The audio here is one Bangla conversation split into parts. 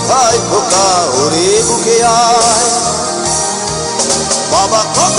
কোথায় খোকা ওরে বুকে আয়। বাবা কত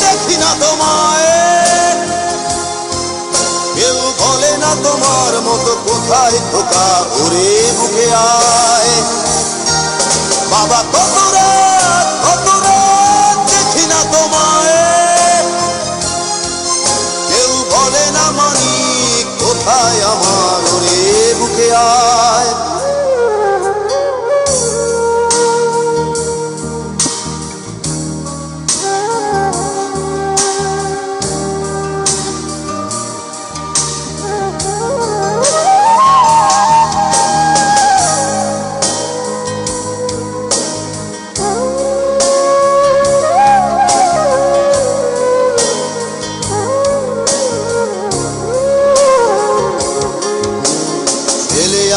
না তোমায়। কেউ বলে না তোমার মতো কোথায় খোকা ওরে মুখে আয়। বাবা কত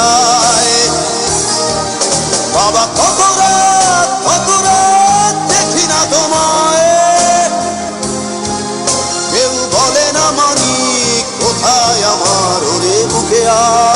যায়। বাবা কত রাত কত রাত দেখি না তোমায়। কেউ বলে না মানি কোথায় আমার ওরে বুকে আয়